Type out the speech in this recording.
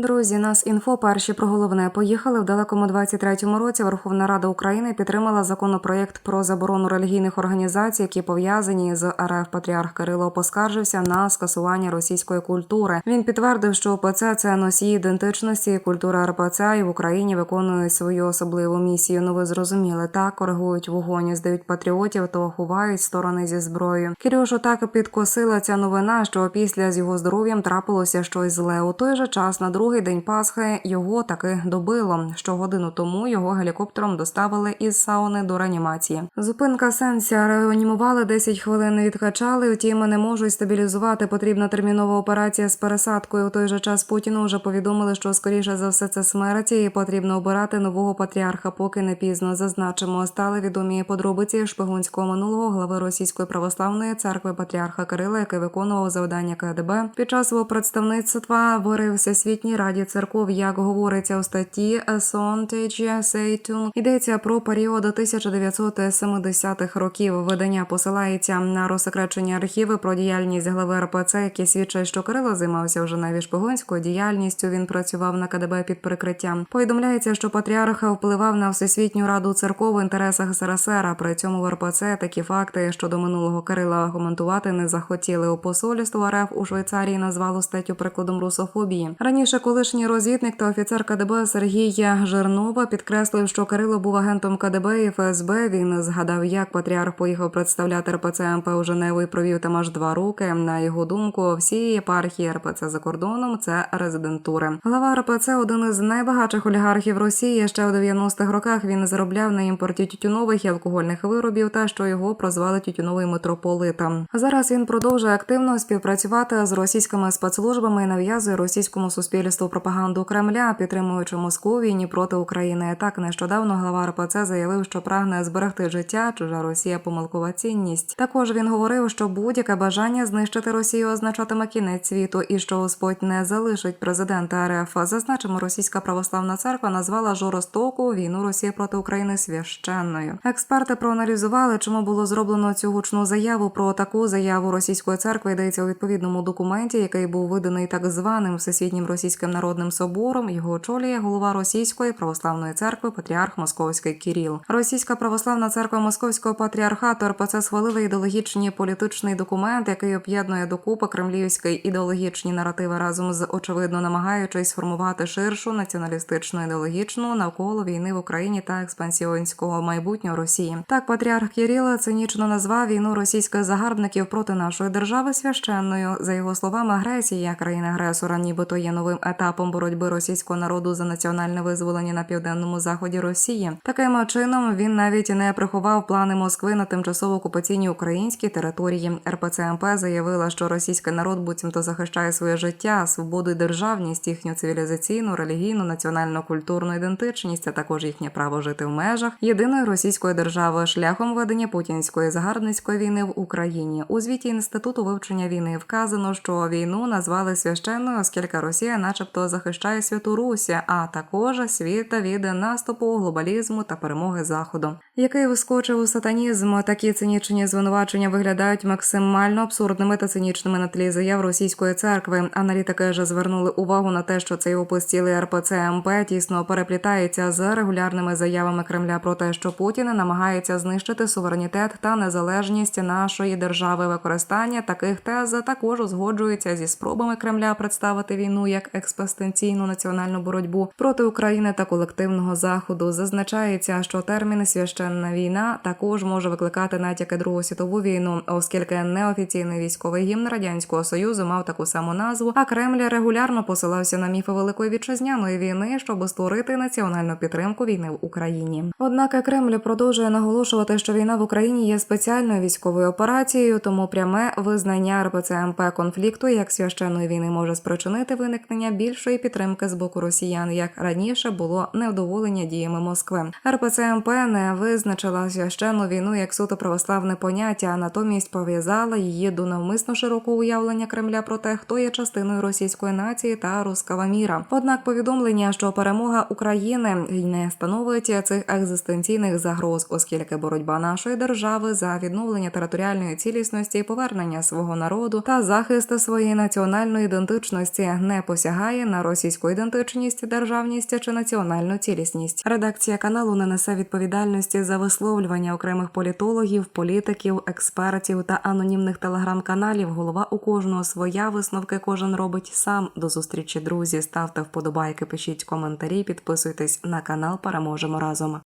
Друзі, нас інфо перші про головне поїхали в далекому 23-му році. Верховна Рада України підтримала законопроєкт про заборону релігійних організацій, які пов'язані з РФ. Патріарх Кирило поскаржився на скасування російської культури. Він підтвердив, що ОПЦ – це носії ідентичності культура РПЦ, і в Україні виконують свою особливу місію. Ну ви зрозуміли, так коригують вогонь, здають патріотів, то ховають сторони зі зброєю. Кирюшу так підкосила ця новина, що після з його здоров'ям трапилося щось зле. У той же час на другий день Пасхи його таки добило. Щогодину тому його гелікоптером доставили із сауни до реанімації. Зупинка сенсія реанімували 10 хвилин. Відкачали. Втім, не можуть стабілізувати. Потрібна термінова операція з пересадкою. У той же час Путіну вже повідомили, що скоріше за все це смерть, і потрібно обирати нового патріарха, поки не пізно. Зазначимо, стали відомі подробиці шпигунського минулого глави російської православної церкви патріарха Кирила, який виконував завдання КДБ під час свого представництва в Всесвітній раді церков, як говориться у статті Сонтеджі Сейтун, йдеться про період 1970-х років. Видання посилається на розсекречені архіви про діяльність глави РПЦ, які свідчать, що Кирило займався вже навіть шпигунською діяльністю. Він працював на КДБ під прикриттям. Повідомляється, що патріарх впливав на всесвітню раду церков в інтересах СРСР. А при цьому в РПЦ такі факти щодо минулого Кирила коментувати не захотіли. У посольство РФ у Швейцарії назвало статтю прикладом русофобії. Раніше колишній розвідник та офіцер КДБ Сергій Жернова підкреслив, що Кирило був агентом КДБ і ФСБ. Він згадав, як патріарх поїхав представляти РПЦ МП у Женеву і провів там аж два роки. На його думку, всі єпархії РПЦ за кордоном це резидентури. Глава РПЦ один із найбагатших олігархів Росії. Ще у 90-х роках він заробляв на імпорті тютюнових і алкогольних виробів, та що його прозвали тютюновим митрополитом. Зараз він продовжує активно співпрацювати з російськими спецслужбами і нав'язує російському суспільству пропаганду Кремля, підтримуючи Москву в проти України. Так нещодавно глава РПЦ заявив, що прагне зберегти життя, чужа Росія помилкова цінність. Також він говорив, що будь-яке бажання знищити Росію означатиме кінець світу, і що Господь не залишить президента РФ. Зазначимо, російська православна церква назвала жорстоку війну Росії проти України священною. Експерти проаналізували, чому було зроблено цю гучну заяву. Про таку заяву російської церкви йдеться у відповідному документі, який був виданий так званим всесвітнім російським народним собором. Його очолює голова російської православної церкви, патріарх Московський Кіріл. Російська православна церква Московського патріархату РПЦ схвалила ідеологічний політичний документ, який об'єднує докупи кремлівські ідеологічні наративи разом з очевидно намагаючись сформувати ширшу націоналістичну ідеологічну навколо війни в Україні та експансіонського майбутнього Росії. Так, патріарх Кіріл цинічно назвав війну російських загарбників проти нашої держави священною. За його словами, агресія країни-агресора, нібито є новим етапом боротьби російського народу за національне визволення на південному заході Росії. Таким чином він навіть не приховав плани Москви на тимчасово окупаційній українській території. РПЦ МП заявила, що російський народ буцімто захищає своє життя, свободу і державність, їхню цивілізаційну, релігійну, національну культурну ідентичність, а також їхнє право жити в межах єдиної російської держави шляхом ведення путінської загарбницької війни в Україні. У звіті інституту вивчення війни вказано, що війну назвали священною, оскільки Росія, начебто, захищає святу Русі, а також світ від наступу, глобалізму та перемоги заходу, який вискочив у сатанізм. Такі цинічні звинувачення виглядають максимально абсурдними та цинічними на тлі заяв російської церкви. Аналітики вже звернули увагу на те, що цей опис цілий РПЦ МП тісно переплітається з регулярними заявами Кремля про те, що Путін намагається знищити суверенітет та незалежність нашої держави. Використання таких тез також узгоджується зі спробами Кремля представити війну як експостенційну національну боротьбу проти України та колективного заходу. Зазначається, що термін священна війна також може викликати натяки Другу світову війну, оскільки неофіційний військовий гімн радянського союзу мав таку саму назву. А Кремль регулярно посилався на міфи великої вітчизняної війни, щоб створити національну підтримку війни в Україні. Однак Кремль продовжує наголошувати, що війна в Україні є спеціальною військовою операцією, тому пряме визнання РПЦ МП конфлікту як священної війни може спричинити виникнення більшої підтримки з боку росіян, як раніше було невдоволення діями Москви. РПЦ МП не визначила священну війну як суто православне поняття, а натомість пов'язала її до навмисно широкого уявлення Кремля про те, хто є частиною російської нації та рускава міра. Однак повідомлення, що перемога України не становить цих екзистенційних загроз, оскільки боротьба нашої держави за відновлення територіальної цілісності, повернення свого народу та захист своєї національної ідентичності не посягає посягає на російську ідентичність, державність чи національну цілісність. Редакція каналу не несе відповідальності за висловлювання окремих політологів, політиків, експертів та анонімних телеграм-каналів. Голова у кожного своя висновки кожен робить сам. До зустрічі, друзі. Ставте вподобайки, пишіть коментарі, підписуйтесь на канал. Переможемо разом.